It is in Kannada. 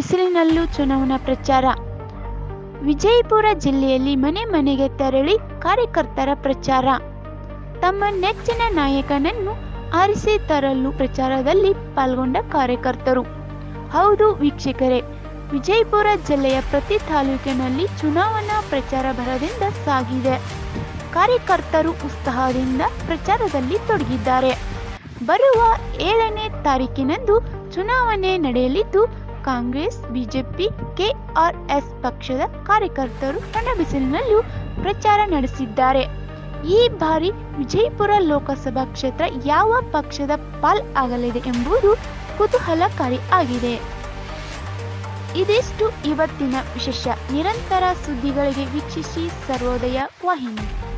ಬಿಸಿಲಿನಲ್ಲೂ ಚುನಾವಣಾ ಪ್ರಚಾರ. ವಿಜಯಪುರ ಜಿಲ್ಲೆಯಲ್ಲಿ ಮನೆ ಮನೆಗೆ ತೆರಳಿ ಕಾರ್ಯಕರ್ತರ ಪ್ರಚಾರ. ತಮ್ಮ ನೆಚ್ಚಿನ ನಾಯಕನನ್ನು ಆರಿಸಿ ತರಲು ಪ್ರಚಾರದಲ್ಲಿ ಪಾಲ್ಗೊಂಡ ಕಾರ್ಯಕರ್ತರು. ಹೌದು ವೀಕ್ಷಕರೇ, ವಿಜಯಪುರ ಜಿಲ್ಲೆಯ ಪ್ರತಿ ತಾಲೂಕಿನಲ್ಲಿ ಚುನಾವಣಾ ಪ್ರಚಾರ ಭರದಿಂದ ಸಾಗಿದೆ. ಕಾರ್ಯಕರ್ತರು ಉತ್ಸಾಹದಿಂದ ಪ್ರಚಾರದಲ್ಲಿ ತೊಡಗಿದ್ದಾರೆ. ಬರುವ ಏಳನೇ ತಾರೀಕಿನಂದು ಚುನಾವಣೆ ನಡೆಯಲಿದ್ದು ಕಾಂಗ್ರೆಸ್, ಬಿಜೆಪಿ, ಕೆಆರ್ಎಸ್ ಪಕ್ಷದ ಕಾರ್ಯಕರ್ತರು ಬಿಸಿಲಿನಲ್ಲೂ ಪ್ರಚಾರ ನಡೆಸಿದ್ದಾರೆ. ಈ ಬಾರಿ ವಿಜಯಪುರ ಲೋಕಸಭಾ ಕ್ಷೇತ್ರ ಯಾವ ಪಕ್ಷದ ಪಾಲ್ ಆಗಲಿದೆ ಎಂಬುದು ಕುತೂಹಲಕಾರಿ ಆಗಿದೆ. ಇದಿಷ್ಟು ಇವತ್ತಿನ ವಿಶೇಷ. ನಿರಂತರ ಸುದ್ದಿಗಳಿಗೆ ವೀಕ್ಷಿಸಿ ಸರ್ವೋದಯ ವಾಹಿನಿ.